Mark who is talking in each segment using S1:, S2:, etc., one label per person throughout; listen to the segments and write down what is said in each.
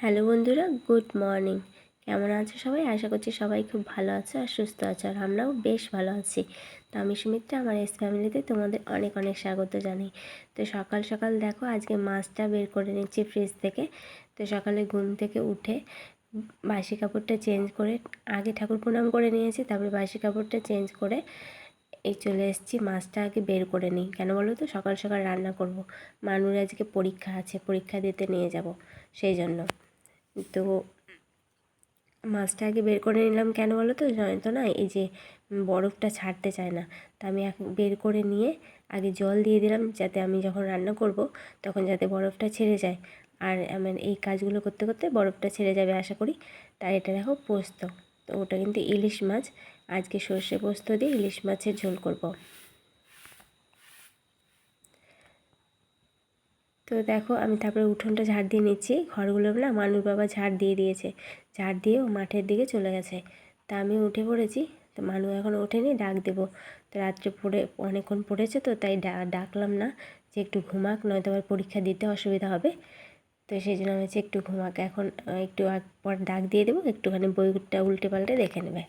S1: Hello বন্ধুরা, good morning. কেমন আছো সবাই? আশা করছি সবাই খুব ভালো আছো আর সুস্থ আছো, আর আমরাও বেশ ভালো আছি। তো আমি সুমিত্রা, আমার এস ফ্যামিলিতে তোমাদের অনেক অনেক স্বাগত জানাই। তো সকাল সকাল দেখো, আজকে মাছটা বের করে নিচ্ছি ফ্রিজ থেকে। তো সকালে ঘুম থেকে উঠে বাসি কাপড়টা চেঞ্জ করে, আগে ঠাকুর প্রণাম করে নিয়েছি, তারপরে বাসি কাপড়টা চেঞ্জ করে এই চলে এসেছি, মাছটা আগে বের করে নিই। কেন বলো তো? সকাল সকাল রান্না করব। মানুষ আজকে পরীক্ষা আছে, পরীক্ষা দিতে নিয়ে যাব, সেই জন্য। তো মাছটা আগে বের করে নিলাম কেন বলো তো? তো না? এই যে বরফটা ছাড়তে চায় না। তা আমি বের করে নিয়ে আগে জল দিয়ে দিলাম যাতে আমি যখন রান্না করব তখন যাতে বরফটা ছেড়ে যায়। আর আমার এই কাজগুলো করতে করতে বরফটা ছেড়ে যাবে আশা করি। তার এটা দেখো পোস্ত। তো ওটা কিন্তু ইলিশ মাছ। আজকে সর্ষে পোস্ত দিয়ে ইলিশ মাছের ঝোল করব। তো দেখো আমি তারপরে উঠোনটা ঝাড় দিয়ে নিচ্ছি। ঘরগুলো না মানুষ বাবা ঝাড় দিয়ে দিয়েছে। ঝাড় দিয়ে ও মাঠের দিকে চলে গেছে। তা আমি উঠে পড়েছি। তো মানু এখন ওঠেনি, ডাক দেবো। তো রাত্রে পড়ে, অনেকক্ষণ পড়েছে তো, তাই ডাকলাম না যে একটু ঘুমাক, নয়তো আবার পরীক্ষা দিতে অসুবিধা হবে। তো সেই জন্য আমি একটু ঘুমাক, এখন একটু পর ডাক দিয়ে দেবো, একটুখানি বইটা উল্টে পাল্টে দেখে নেবে।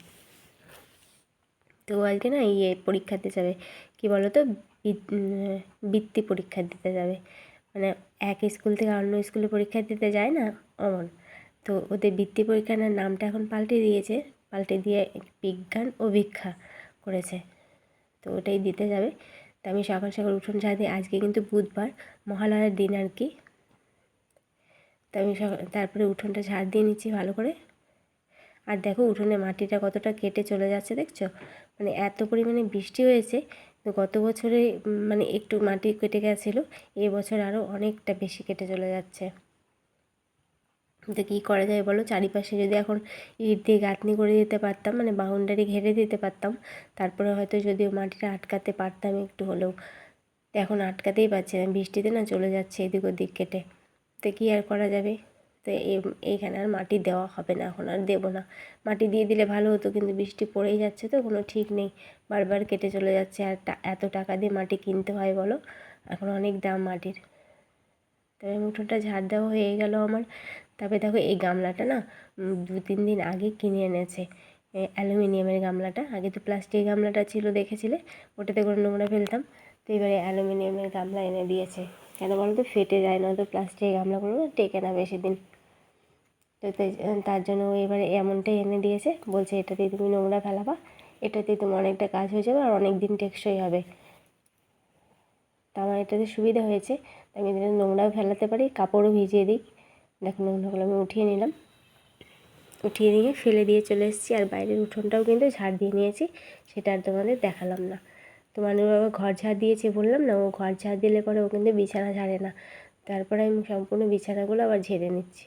S1: তো আজকে না ইয়ে পরীক্ষা দিতে যাবে। কী বলো তো বৃত্তি পরীক্ষা দিতে যাবে। মানে এক স্কুল থেকে অন্য স্কুলে পরীক্ষা দিতে যায় না অমন। তো ওদের বৃত্তি পরীক্ষার নামটা এখন পাল্টে দিয়েছে। পাল্টে দিয়ে বিজ্ঞান ও ভিক্ষা করেছে। তো ওটাই দিতে যাবে। তো আমি সকাল সকাল উঠোন দিই আজকে কিন্তু বুধবার মহালয়ার দিন আর কি। তো আমি তারপরে উঠোনটা ঝাড় দিয়ে নিচ্ছি ভালো করে। আর দেখো উঠোনে মাটিটা কতটা কেটে চলে যাচ্ছে দেখছ? মানে এত পরিমাণে বৃষ্টি হয়েছে গত বছরে মানে একটু মাটি কেটে গেছিল এবছর আরও অনেকটা বেশি কেটে চলে যাচ্ছে। তো কী করা যায় বলো? চারিপাশে যদি এখন ইট দিয়ে গাঁথনি করে দিতে পারতাম মানে বাউন্ডারি ঘেরে দিতে পারতাম, তারপরে হয়তো যদি মাটিটা আটকাতে পারতাম একটু হলেও। তো এখন আটকাতেই পারছে না, বৃষ্টিতে না চলে যাচ্ছে এদিক ওদিক কেটে। তো কী আর করা যাবে? তো এইখানে আর মাটি দেওয়া হবে না, এখন আর দেবো না। মাটি দিয়ে দিলে ভালো হতো, কিন্তু বৃষ্টি পড়েই যাচ্ছে তো, কোনো ঠিক নেই। বারবার কেটে চলে যাচ্ছে, আর এত টাকা দিয়ে মাটি কিনতে হয় বলো? এখন অনেক দাম মাটির। তবে মুঠোটা ঝাড় দেওয়া হয়ে গেল আমার। তারপরে দেখো, এই গামলাটা না দু, তিন দিন আগে কিনে এনেছে। অ্যালুমিনিয়ামের গামলাটা। আগে তো প্লাস্টিক গামলাটা ছিল, দেখেছিলে? ওটাতে করে নোংরা ফেলতাম। তো এবারে অ্যালুমিনিয়ামের গামলা এনে দিয়েছে। কেন বলো তো ফেটে যায় না তো প্লাস্টিকের গামলাগুলো টেকে না বেশি দিন। তো তার জন্য ও এবারে এমনটাই এনে দিয়েছে, বলছে এটাতে তুমি নোংরা ফেলাবা এটাতে তোমার অনেকটা কাজ হয়ে যাবে আর অনেক দিন টেকসই হবে। তা আমার এটাতে সুবিধা হয়েছে আমি এখানে নোংরাও ফেলাতে পারি, কাপড়ও ভিজিয়ে দিই। দেখো নোংরাগুলো আমি উঠিয়ে নিলাম। উঠিয়ে নিয়ে ফেলে দিয়ে চলে এসেছি, আর বাইরের উঠোনটাও কিন্তু ঝাড় দিয়ে নিয়েছি, সেটা আর তোমাদের দেখালাম না। তোমার বাবা ঘর ঝাড় দিয়েছে বললাম না, ও ঘর ঝাড় দিলে পরে ও কিন্তু বিছানা ঝাড়ে না। তারপরে আমি সম্পূর্ণ বিছানাগুলো আবার ঝেড়ে নিচ্ছি।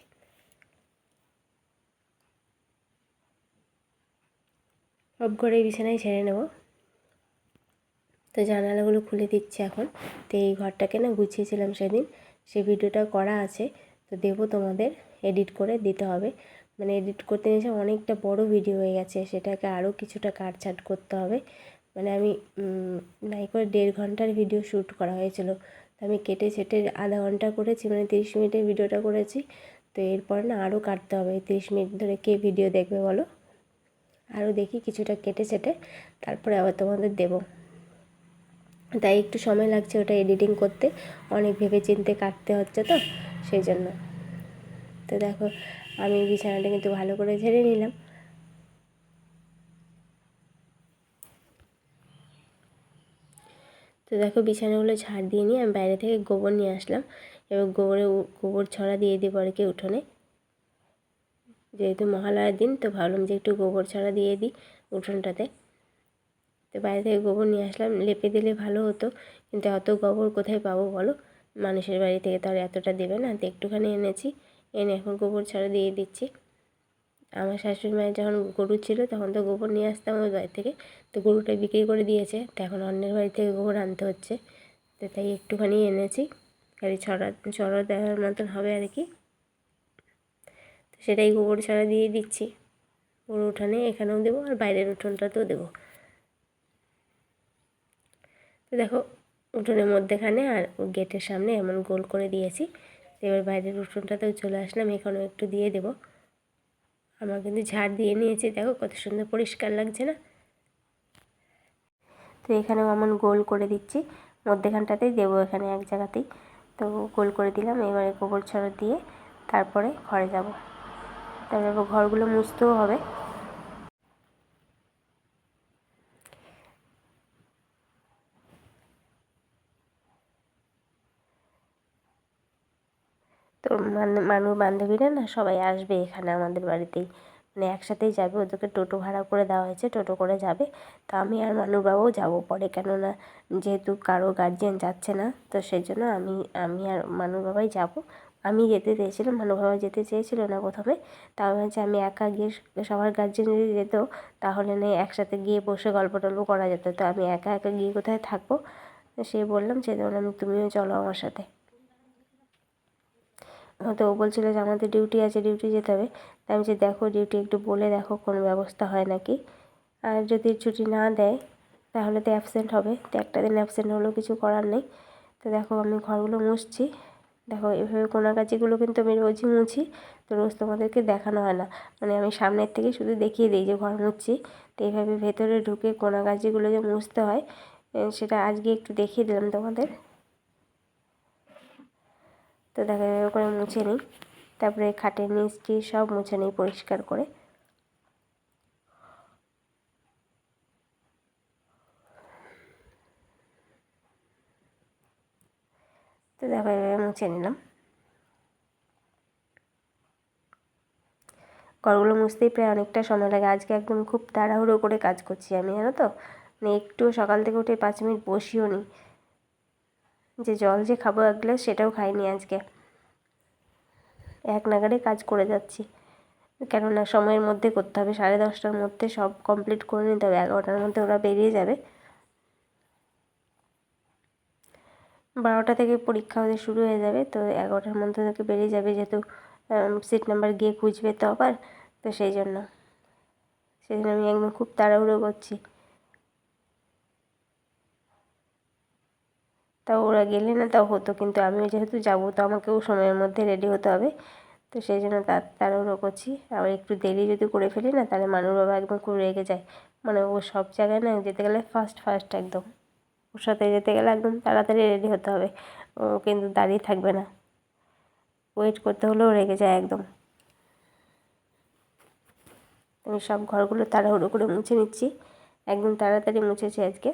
S1: সব ঘরে বিছানায় ছেড়ে নেব। তো জানালাগুলো খুলে দিচ্ছি এখন। তো এই ঘরটাকে না গুছিয়েছিলাম সেদিন। সে ভিডিওটা করা আছে। তো দেবো তোমাদের এডিট করে দিতে হবে। মানে এডিট করতে নিয়েছে অনেকটা বড় ভিডিও হয়ে গেছে। সেটাকে আরও কিছুটা কাটছাট করতে হবে। মানে আমি নাই করে দেড় ঘণ্টার ভিডিও শ্যুট করা হয়েছিল। তো আমি কেটে সেটে আধা ঘণ্টা করেছি মানে তিরিশ মিনিটের ভিডিওটা করেছি। তো এরপর না আরও কাটতে হবে। তিরিশ মিনিট ধরে কে ভিডিও দেখবে বলো? আরও দেখি কিছুটা কেটে সেটে তারপরে আবার তোমাদের দেবো। তাই একটু সময় লাগছে ওটা এডিটিং করতে, অনেক ভেবে চিনতে কাটতে হচ্ছে তো, সেই জন্য। তো দেখো, আমি বিছানাটা কিন্তু ভালো করে ঝেড়ে নিলাম। তো দেখো, বিছানাগুলো ঝাড় দিয়ে নিয়ে আমি বাইরে থেকে গোবর নিয়ে আসলাম। এবার গোবরে গোবর ছড়া দিয়ে দিই পরে কি উঠোনে। যেহেতু মহালয়ার দিন, তো ভাবলাম যে একটু গোবর ছড়া দিয়ে দিই উঠোনটাতে। তো বাইরে থেকে গোবর নিয়ে আসলাম, লেপে দিলে ভালো হতো, কিন্তু অত গোবর কোথায় পাবো বলো? মানুষের বাড়ি থেকে তো আর এতটা দেবে না, তো একটুখানি এনেছি, এনে এখন গোবর ছাড়া দিয়ে দিচ্ছি। আমার শাশুড়ি মায়ের যখন গরু ছিল, তখন তো গোবর নিয়ে আসতাম ওই বাড়ি থেকে, তো গরুটা বিক্রি করে দিয়েছে, তো এখন অন্যের বাড়ি থেকে গোবর আনতে হচ্ছে। তো তাই একটুখানি এনেছি, খালি ছড়া ছড়া দেওয়ার মতন হবে আর কি। সেটাই গোবর ছড়া দিয়ে দিচ্ছি। পুরো উঠানে এখানেও দেবো আর বাইরের উঠোনটাতেও দেবো। তো দেখো, উঠোনের মধ্যেখানে আর গেটের সামনে এমন গোল করে দিয়েছি। এবার বাইরের উঠোনটাতেও চলে আসলাম, এখানেও একটু দিয়ে দেবো। আমার কিন্তু ঝাড় দিয়ে নিয়েছি, দেখো কত সুন্দর পরিষ্কার লাগছে না? তো এখানেও এমন গোল করে দিচ্ছি, মধ্যেখানটাতেই দেবো এখানে এক জায়গাতেই। তো গোল করে দিলাম, এবারে গোবর ছড়া দিয়ে তারপরে ঘরে যাব। তারপরে ঘরগুলো মুছতেও হবে। তো মানু বান্ধবীরা না সবাই আসবে এখানে আমাদের বাড়িতেই। মানে একসাথেই যাবে, ওদেরকে টোটো ভাড়া করে দেওয়া হয়েছে, টোটো করে যাবে। তো আমি আর মানুবাবুও যাব পরে, কেননা যেহেতু কারও গার্জিয়ান যাচ্ছে না, তো সেই জন্য আমি আমি আর মানু বাবাই যাব। আমি যেতে চেয়েছিলাম মানু বাবা যেতে চেয়েছিল না প্রথমে। তা আমি হচ্ছে আমি একা গিয়ে সবার গার্জেন যদি যেত, তাহলে নেই একসাথে গিয়ে বসে গল্প টল্প করা যেত। তো আমি একা একা গিয়ে কোথায় থাকব? সে বললাম, সে আমি তুমিও চলো আমার সাথে। হয়তো ও বলছিলো যে আমাদের ডিউটি আছে ডিউটি যেতে হবে। তাই আমি যে দেখো ডিউটি একটু বলে দেখো, কোনো ব্যবস্থা হয় নাকি? আর যদি ছুটি না দেয়, তাহলে তো অ্যাবসেন্ট হবে। তো একটা দিন অ্যাবসেন্ট হলেও কিছু করার নেই। তো দেখো, আমি ঘরগুলো মুছছি। দেখো, এভাবে কোনাকাচিগুলো কিন্তু আমি রোজই মুছি, তো রোজ তোমাদেরকে দেখানো হয় না। মানে আমি সামনের থেকে শুধু দেখিয়ে দিই যে ঘর মুছছি তো এইভাবে ভেতরে ঢুকে কোনাকাচিগুলো যে মুছতে হয় সেটা আজকে একটু দেখিয়ে দিলাম তোমাদের। তো দেখা যাবে করে মুছে নিই। তারপরে খাটের নিচটি সব মুছে নিই পরিষ্কার করে। তো দেখো এভাবে মুছে নিলাম। ঘরগুলো মুছতেই প্রায় অনেকটা সময় লাগে। আজকে একদম খুব তাড়াহুড়ো করে কাজ করছি আমি, জানো তো? মানে একটু সকাল থেকে উঠে পাঁচ মিনিট বসিও নি। যে জল যে খাব এক গ্লাস সেটাও খাইনি আজকে। এক নাগারে কাজ করে যাচ্ছি। কেননা সময়ের মধ্যে করতে হবে। সাড়ে দশটার মধ্যে সব কমপ্লিট করে নিতে হবে। এগারোটার মধ্যে ওরা বেরিয়ে যাবে। বারোটা থেকে পরীক্ষা ওদের শুরু হয়ে যাবে, তো এগারোটার মধ্যে থেকে বেরিয়ে যাবে যেহেতু সিট নাম্বার গিয়ে খুঁজবে তো আবার, তো সেই জন্য। জন্য আমি একদম খুব তাড়াহুড়ো করছি। তাও ওরা গেলে না তাও হতো, কিন্তু আমিও যেহেতু যাব, তো আমাকেও সময়ের মধ্যে রেডি হতে হবে। তো সেই জন্য তাড়াহুড়ো করছি। আবার একটু দেরি যদি করে ফেলি না, তাহলে মানুষ বাবা একদম খুব রেগে যায়। মানে ও সব জায়গায় না, যেতে গেলে ফার্স্ট ফার্স্ট একদম। ওর সাথে যেতে গেলে একদম তাড়াতাড়ি রেডি হতে হবে। ও কিন্তু দাঁড়িয়ে থাকবে না। ওয়েট করতে হলেও রেগে যায় একদম। আমি সব ঘরগুলো তাড়াহুড়ো করে মুছে নিচ্ছি। একদম তাড়াতাড়ি মুছেছি আজকে।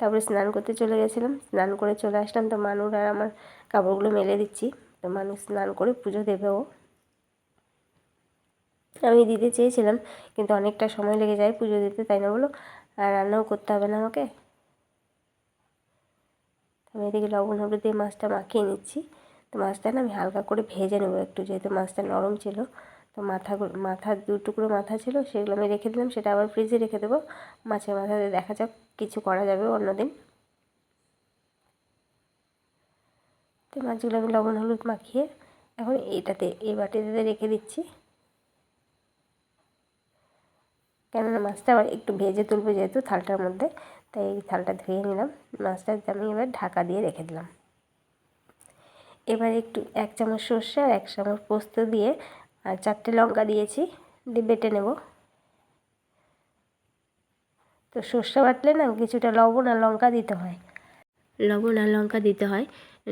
S1: তারপরে স্নান করতে চলে গেছিলাম। স্নান করে চলে আসলাম। তো মানুর আর আমার কাপড়গুলো মেলে দিচ্ছি। তো মানুষ স্নান করে পুজো দেবে ও। আমি দিতে চেয়েছিলাম, কিন্তু অনেকটা সময় লেগে যায় পুজো দিতে, তাই না বলো? আর রান্নাও করতে হবে না আমাকে। আমি এদিকে লবণ, হলুদ দিয়ে মাছটা মাখিয়ে নিচ্ছি। তো মাছটা না আমি হালকা করে ভেজে নেব একটু, যেহেতু মাছটা নরম ছিল। তো মাথাগুলো মাথা দু টুকরো মাথা ছিল, সেগুলো আমি রেখে দিলাম, সেটা আবার ফ্রিজে রেখে দেবো। মাছের মাথাতে দেখা যাক কিছু করা যাবে অন্যদিন তো মাছগুলো আমি লবণ, হলুদ মাখিয়ে এখন এইটাতে এই বাটিতে রেখে দিচ্ছি। কেননা মাছটা আবার একটু ভেজে তুলবো যেহেতু থালটার মধ্যে। তাই এই থালটা ধুয়ে নিলাম, মাছটা আমি এবার ঢাকা দিয়ে রেখে দিলাম। এবার একটু এক চামচ সর্ষে আর এক চামচ পোস্ত দিয়ে, আর চারটে লঙ্কা দিয়েছি, দিয়ে বেটে নেব। তো সর্ষে বাটলে না কিছুটা লবণ আর লঙ্কা দিতে হয়। লবণ আর লঙ্কা দিতে হয়,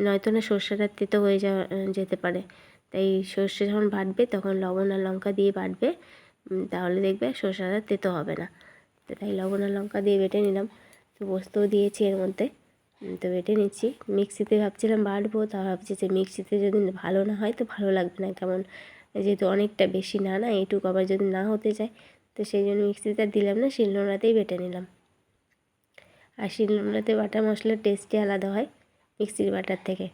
S1: নয়তো না সর্ষেটা তেতো হয়ে যা, যেতে পারে। তাই সর্ষে যখন বাটবে তখন লবণ আর লঙ্কা দিয়ে বাটবে তাহলে দেখবে সর্ষেটা তেতো হবে না। তাই লবণ আর লঙ্কা দিয়ে বেটে নিলাম। পোস্তও দিয়েছি এর মধ্যে। তো বেটে নিচ্ছি। মিক্সিতে ভাবছিলাম বাটবো, তা ভাবছি যে মিক্সিতে যদি ভালো না হয় তো ভালো লাগবে না। কেমন? যেহেতু অনেকটা বেশি না না, এইটুকু আবার যদি না হতে যায় তো সেই জন্য মিক্সিতে দিলাম না, শিলনোড়াতেই বেটে নিলাম। আর শিলনোড়াতে বাটা মশলার টেস্টই আলাদা হয় মিক্সির বাটার থেকে।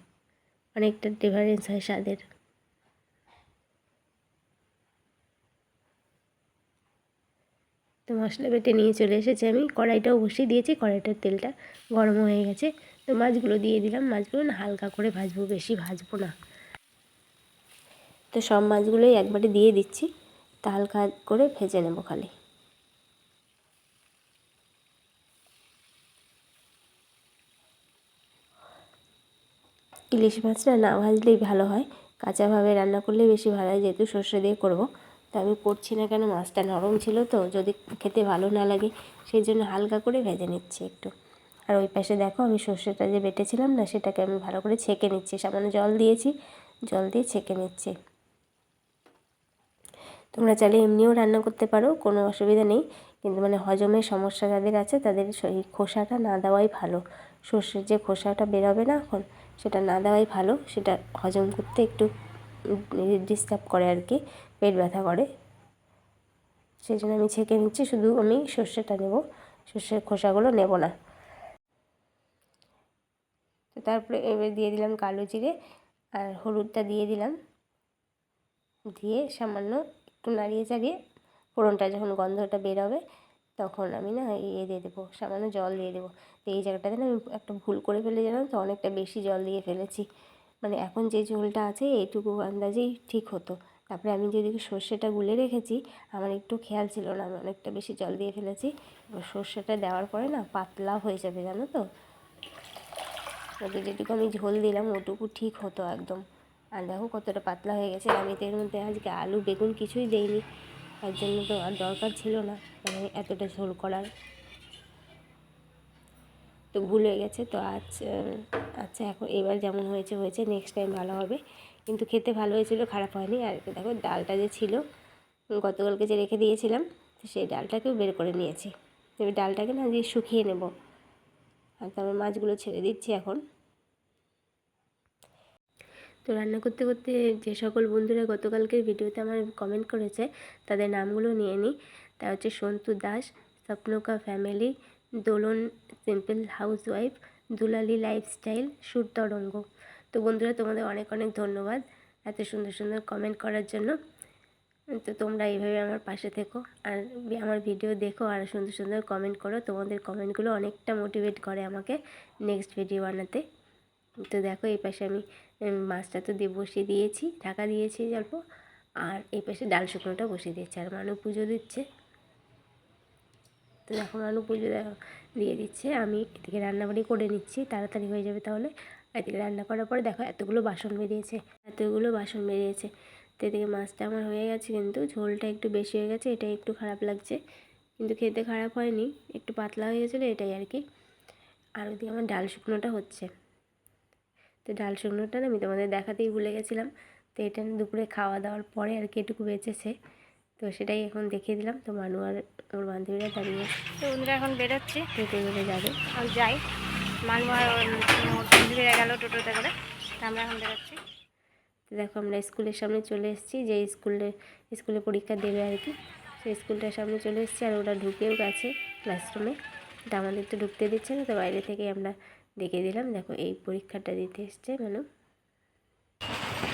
S1: অনেকটা ডিফারেন্স হয় স্বাদের। তো মশলা বেটে নিয়ে চলে এসেছি আমি। কড়াইটাও বসিয়ে দিয়েছি, কড়াইটার তেলটা গরম হয়ে গেছে। তো মাছগুলো দিয়ে দিলাম, মাছগুলো না হালকা করে ভাজবো, বেশি ভাজবো না। তো সব মাছগুলোই একবারে দিয়ে দিচ্ছি, তা হালকা করে ভেজে নেব খালি। ইলিশ মাছটা না ভাজলেই ভালো হয়, কাঁচাভাবে রান্না করলে বেশি ভালো হয়, যেহেতু সর্ষে দিয়ে করব। তো আমি করছি না কেন? মাছটা নরম ছিল তো, যদি খেতে ভালো না লাগে, সেই জন্য হালকা করে ভেজে নিচ্ছি একটু। আর ওই পাশে দেখো, আমি সর্ষেটা যে বেটেছিলাম না, সেটাকে আমি ভালো করে ছেঁকে নিচ্ছি। সামান্য জল দিয়েছি, জল দিয়ে ছেঁকে নিচ্ছি। তোমরা চাইলে এমনিও রান্না করতে পারো, কোনো অসুবিধা নেই। কিন্তু মানে হজমের সমস্যা যাদের আছে, তাদের এই খোসাটা না দেওয়াই ভালো। সর্ষের যে খোসাটা বেরোবে না এখন, সেটা না দেওয়াই ভালো। সেটা হজম করতে একটু ডিস্টার্ব করে আর কি। পেট ব্যথা করে। সেই জন্য আমি ছেঁকে নিচ্ছি, শুধু আমি সর্ষেটা নেব। সর্ষের খোসাগুলো নেব না। তো তারপরে এবার দিয়ে দিলাম কালো জিরে আর হলুদটা দিয়ে দিলাম। দিয়ে সামান্য একটু নাড়িয়ে চাড়িয়ে ফোড়নটা যখন গন্ধটা বেরোবে, তখন আমি না ইয়ে দিয়ে দেবো, সামান্য জল দিয়ে দেবো। তো এই জায়গাটাতে না আমি একটা ভুল করে ফেলে জানো তো অনেকটা বেশি জল দিয়ে ফেলেছি। মানে এখন যে ঝোলটা আছে, এইটুকু আন্দাজেই ঠিক হতো। তারপরে আমি যেদিকে সর্ষেটা গুলে রেখেছি, আমার একটু খেয়াল ছিল না, আমি অনেকটা বেশি জল দিয়ে ফেলেছি। এবার সর্ষেটা দেওয়ার পরে না পাতলা হয়ে যাবে, জানো তো? ওটা যেটুকু আমি ঝোল দিলাম, ওটুকু ঠিক হতো একদম। আর দেখো কতটা পাতলা হয়ে গেছে আমি তো এর মধ্যে আজকে আলু, বেগুন কিছুই দেইনি। তার জন্য তো আর দরকার ছিল না মানে এতটা ঝোল করার। তো ভুলে গেছে, তো আজ আচ্ছা এখন এবার যেমন হয়েছে হয়েছে নেক্সট টাইম ভালো হবে। কিন্তু খেতে ভালো হয়েছিল, খারাপ হয়নি। আর দেখো ডালটা যে ছিল, গতকালকে যে রেখে দিয়েছিলাম সেই ডালটাকেও বের করে নিয়েছি। এবার ডালটাকে না দিয়ে শুকিয়ে নেব। আর তারপর মাছগুলো ছেড়ে দিচ্ছি এখন। তো রান্না করতে করতে যে সকল বন্ধুরা গতকালকের ভিডিওতে আমার কমেন্ট করেছে, তাদের নামগুলো নিয়ে নিই। তা হচ্ছে সন্তু দাস, স্বপ্নকা family Dolon simple housewife দুলালি lifestyle সুর তরঙ্গ তো বন্ধুরা, তোমাদের অনেক অনেক ধন্যবাদ এত সুন্দর সুন্দর কমেন্ট করার জন্য। তো তোমরা এইভাবে আমার পাশে থেকো আর আমার ভিডিও দেখো আর সুন্দর সুন্দর কমেন্ট করো। তোমাদের কমেন্টগুলো অনেকটা মোটিভেট করে আমাকে নেক্সট ভিডিও বানাতে। তো দেখো, এই পাশে আমি মাছটা তো দিয়ে বসিয়ে দিয়েছি, ঢাকা দিয়েছি অল্প। আর এই পাশে ডাল শুকনোটা বসিয়ে দিয়েছি আর মানু পুজো দিচ্ছে। তো দেখো, মানু পুজো দিয়ে দিচ্ছে। আমি এদিকে রান্নাবাড়ি করে নিচ্ছি, তাড়াতাড়ি হয়ে যাবে তাহলে। এদিকে রান্না করার পরে দেখো এতগুলো বাসন বেরিয়েছে এতগুলো বাসন বেরিয়েছে। তো এদিকে মাছটা আমার হয়ে গেছে কিন্তু ঝোলটা একটু বেশি হয়ে গেছে এটাই একটু খারাপ লাগছে। কিন্তু খেতে খারাপ হয়নি একটু পাতলা হয়ে গেছিল এটাই আর কি। আর ওদিকে আমার ডাল শুকনোটা হচ্ছে। তো ডাল শুকনোটা না আমি তোমাদের দেখাতেই ভুলে গেছিলাম। তো এটা দুপুরে খাওয়া দাওয়ার পরে আর কি এটুকু বেঁচেছে। তো সেটাই এখন দেখিয়ে দিলাম। তো মানু আর ওর বান্ধবীরা দাঁড়িয়ে
S2: তো বন্ধুরা এখন বেরোচ্ছে।
S1: টোটো করে যাবে?
S2: আমি যাই। আর ওর বন্ধুরা গেল টোটোতে করে। তা আমরা এখন বেরোচ্ছি।
S1: তো দেখো আমরা স্কুলের সামনে চলে এসেছি। যে স্কুলে স্কুলে পরীক্ষা দেবে আর কি সেই স্কুলটার সামনে চলে এসেছি আর ওরা ঢুকেও গেছে ক্লাসরুমে তো আমাদের তো ঢুকতে দিচ্ছে না তো বাইরে থেকে আমরা দেখে দিলাম। দেখো এই পরীক্ষাটা দিতে এসছে ম্যাডাম।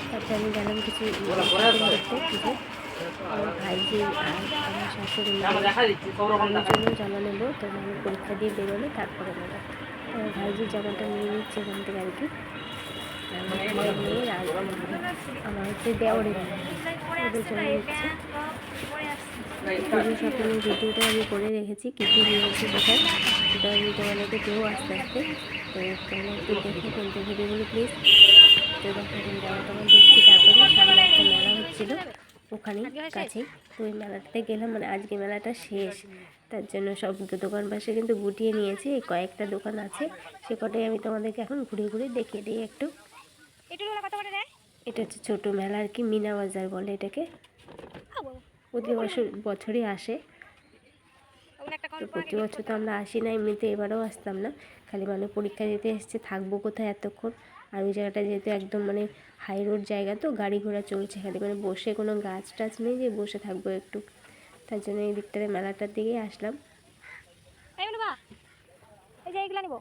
S1: তারপরে আমি গেলাম কিছু কিছু আমার ভাইজি আর আমার শাশুড়ি আমার জন্য জামা নেব তো আমি পরীক্ষা দিয়ে বেরোলে তারপরে নেব ভাইজির জামাটা নিয়ে নিচ্ছে এখান থেকে আর কি। আমার হচ্ছে দেওয়ারের মেয়ে ওদের ভিডিওটা আমি করে রেখেছি, কী কী নিয়েছি কোথায়। সেটা আমি তোমাদেরকে দেবো আস্তে আস্তে। তো তোমরা একটু দেখে কোনটা ভিডিওগুলো প্লিজ তো দেখো এখন জামা টামা দেখছি তারপরে সামনে একটা মেলা হচ্ছিল ওখানেই, কাছেই। তো ওই মেলাটাতে গেলাম মানে আজকে মেলাটা শেষ। তার জন্য সব দোকান পাশে কিন্তু গুটিয়ে নিয়েছি এই কয়েকটা দোকান আছে। সে কটাই আমি তোমাদেরকে এখন ঘুরে ঘুরে দেখিয়ে দিই একটু। এটা হচ্ছে ছোটো মেলা আর কি মিনা বাজার বলে এটাকে। প্রতি বছর বছরই আসে। তো প্রতি বছর তো আমরা আসি না এমনিতে এবারেও আসতাম না। খালি মানে পরীক্ষা দিতে এসছে থাকব কোথায় এতক্ষণ? আর ওই জায়গাটা যেহেতু একদম মানে হাই রোড জায়গা তো গাড়ি ঘোড়া চলছে। খালি মানে বসে কোনো গাছ টাছ নেই যে বসে থাকব একটু। তার জন্য এই দিকটাতে মেলাটার দিকেই আসলাম।
S2: এই যে এইগুলো নিবো।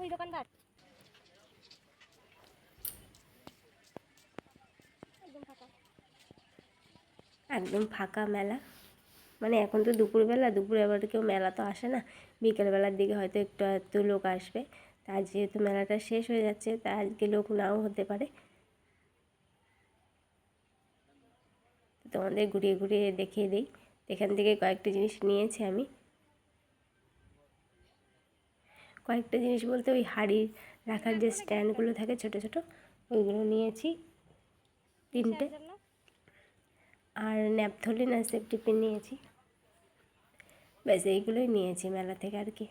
S2: ওই দোকানদার। একদম ফাঁকা।
S1: একদম ফাঁকা মেলা। মানে এখন তো দুপুরবেলা দুপুরে আবার কেউ মেলা তো আসে না। বিকেলবেলার দিকে হয়তো একটু একটু লোক আসবে। তা যেহেতু মেলাটা শেষ হয়ে যাচ্ছে তা আজকে লোক নাও হতে পারে। তোমাদের ঘুরিয়ে ঘুরিয়ে দেখিয়ে দিই। এখান থেকে কয়েকটা জিনিস নিয়েছি আমি। কয়েকটা জিনিস বলতে ওই হাড়ির রাখার যে স্ট্যান্ডগুলো থাকে ছোট ছোট, ওইগুলো নিয়েছি। তিনটে। আর ন্যাপথলিন আর সেফটি পিন নিয়েছি। ব্যাস, এইগুলোই নিয়েছি মেলা থেকে আর কি।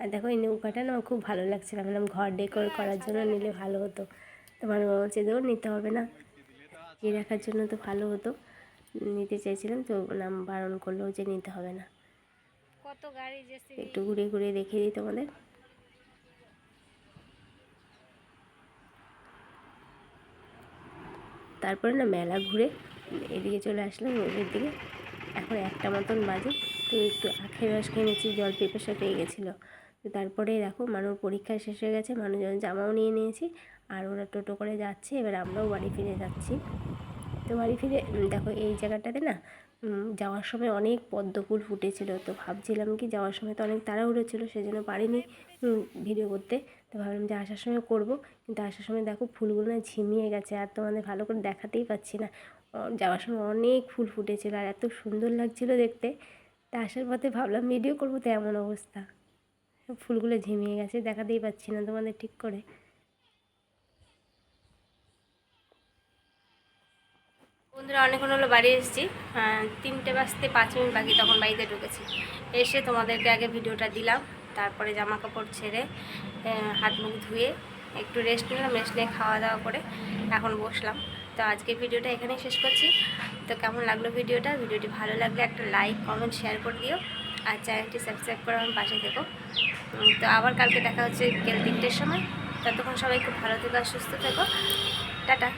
S1: আর দেখো, এই নৌকাটা না খুব ভালো লাগছিল। ভাবলাম ঘর ডেকোর করার জন্য নিলে ভালো হতো। তোমার বলছে দেও নিতে হবে না? এই রাখার জন্য তো ভালো হতো। নিতে চাইছিলাম তো নাম বারণ করল যে নিতে হবে না।
S2: কত গাড়ি
S1: একটু ঘুরে ঘুরে দেখিয়ে দিই তোমাদের। তারপরে না মেলা ঘুরে এদিকে চলে আসলাম ওদের দিকে। এখন একটা মতন বাজে তো একটু আখের রস কিনেছি জল পিপাসা পেয়ে গেছিল। তো তারপরে দেখো মানুষ পরীক্ষা শেষ হয়ে গেছে মানুষজন জামাও নিয়ে নিয়েছি আর ওরা টোটো করে যাচ্ছে, এবার আমরাও বাড়ি ফিরে যাচ্ছি। তো বাড়ি ফিরে দেখো এই জায়গাটাতে না যাওয়ার সময় অনেক পদ্ম ফুল ফুটেছিল। তো ভাবছিলাম কি যাওয়ার সময় তো অনেক তাড়াহুড়ো ছিল, সেজন্য পারিনি ভিডিও করতে। তো ভাবলাম যে আসার সময় করব, কিন্তু আসার সময় দেখো ফুলগুলো না ঝিমিয়ে গেছে, আর তোমাদের ভালো করে দেখাতেই পাচ্ছি না। যাওয়ার সময় অনেক ফুল ফুটেছিল, আর এত সুন্দর লাগছিল দেখতে। তা আসার পথে ভাবলাম ভিডিও করব, তো এমন অবস্থা। ফুলগুলো ঝিমিয়ে গেছে, দেখাতেই পাচ্ছি না তোমাদের ঠিক করে। বন্ধুরা, অনেকক্ষণ হলো বাড়ি এসেছি। তিনটে বাজতে পাঁচ মিনিট বাকি, তখন বাড়িতে ঢুকেছি। এসে তোমাদেরকে আগে ভিডিওটা দিলাম, তারপরে জামা কাপড় ছেড়ে হাত মুখ ধুয়ে একটু রেস্ট নিলাম রেস্ট নিয়ে খাওয়া দাওয়া করে এখন বসলাম। তো আজকে ভিডিওটা এখানেই শেষ করছি। তো কেমন লাগল ভিডিওটা? ভিডিওটি ভালো লাগলে একটা লাইক কমেন্ট শেয়ার করে দিও। আর চ্যানেলটি সাবস্ক্রাইব করে আমার পাশে থেকো। তো আবার কালকে দেখা হচ্ছে বিকেল তিনটের সময়। ততক্ষণ সবাই খুব ভালো থেকো আর সুস্থ থেকো। টাটা।